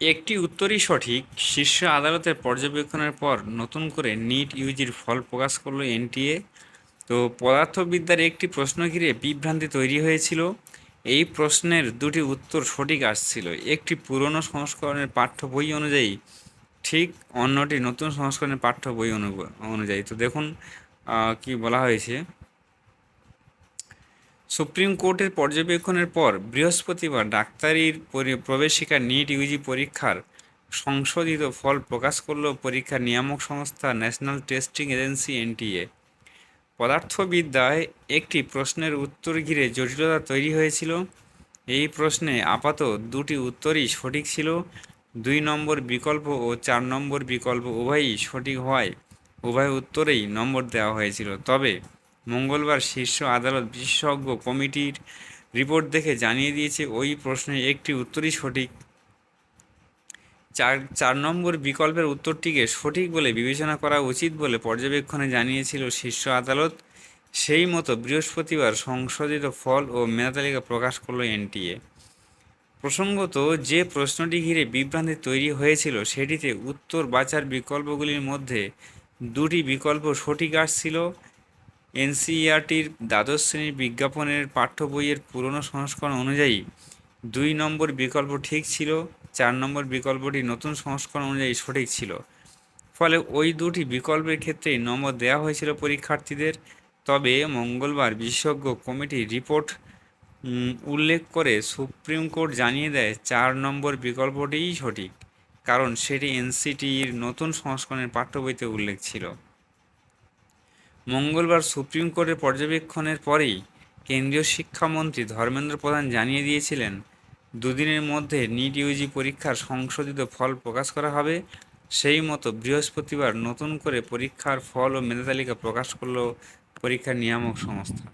একটি উত্তরই সঠিক। শীর্ষ আদালতের পর্যবেক্ষণের পর নতুন করে নিট ইউজির ফল প্রকাশ করল এনটিএ। তো পদার্থবিদ্যার একটি প্রশ্ন ঘিরে বিভ্রান্তি তৈরি হয়েছিল। এই প্রশ্নের দুটি উত্তর সঠিক আসছিল। একটি পুরনো সংস্করণের পাঠ্য বই অনুযায়ী, ঠিক অন্যটি নতুন সংস্করণের পাঠ্য বই অনু- অনুযায়ী। তো দেখুন কি বলা হয়েছে। সুপ্রিম কোর্টের পর্যবেক্ষণের পর বৃহস্পতিবার ডাক্তারির প্রবেশিকা নিট ইউজি পরীক্ষার সংশোধিত ফল প্রকাশ করল পরীক্ষা নিয়ামক সংস্থা ন্যাশনাল টেস্টিং এজেন্সি এনটিএ। পদার্থবিদ্যায় একটি প্রশ্নের উত্তর ঘিরে জটিলতা তৈরি হয়েছিল। এই প্রশ্নে আপাত দুটি উত্তরই সঠিক ছিল। দুই নম্বর বিকল্প ও চার নম্বর বিকল্প উভয়ই সঠিক হওয়ায় উভয় উত্তরেই নম্বর দেওয়া হয়েছিল। তবে মঙ্গলবার শীর্ষ আদালত বিশেষজ্ঞ কমিটির রিপোর্ট দেখে জানিয়ে দিয়েছে, ওই প্রশ্নে একটি উত্তরই সঠিক। চার চার নম্বর বিকল্পের উত্তরটিকে সঠিক বলে বিবেচনা করা উচিত বলে পর্যবেক্ষণে জানিয়েছিল শীর্ষ আদালত। সেই মতো বৃহস্পতিবার সংশোধিত ফল ও মেধাতালিকা প্রকাশ করল এনটিএ। প্রসঙ্গত, যে প্রশ্নটি ঘিরে বিভ্রান্তি তৈরি হয়েছিল, সেটিতে উত্তর বাছার বিকল্পগুলির মধ্যে দুটি বিকল্প সঠিক আসছিল। এনসিইআরটির দ্বাদশ শ্রেণির বিজ্ঞাপনের পাঠ্য বইয়ের পুরনো সংস্করণ অনুযায়ী দুই নম্বর বিকল্প ঠিক ছিল, চার নম্বর বিকল্পটি নতুন সংস্করণ অনুযায়ী সঠিক ছিল। ফলে ওই দুটি বিকল্পের ক্ষেত্রেই নম্বর দেওয়া হয়েছিল পরীক্ষার্থীদের। তবে মঙ্গলবার বিশেষজ্ঞ কমিটি রিপোর্ট উল্লেখ করে সুপ্রিম কোর্ট জানিয়ে দেয়, চার নম্বর বিকল্পটিই সঠিক, কারণ সেটি এনসিটির নতুন সংস্করণের পাঠ্য বইতে উল্লেখ ছিল। মঙ্গলবার সুপ্রিম কোর্টের পর্যবেক্ষণের পরেই কেন্দ্রীয় শিক্ষামন্ত্রী ধর্মেন্দ্র প্রধান জানিয়ে দিয়েছিলেন, দুদিনের মধ্যে নিট ইউজি পরীক্ষার সংশোধিত ফল প্রকাশ করা হবে। সেই মতো বৃহস্পতিবার নতুন করে পরীক্ষার ফল ও মেধাতালিকা প্রকাশ করল পরীক্ষা নিয়ামক সংস্থা।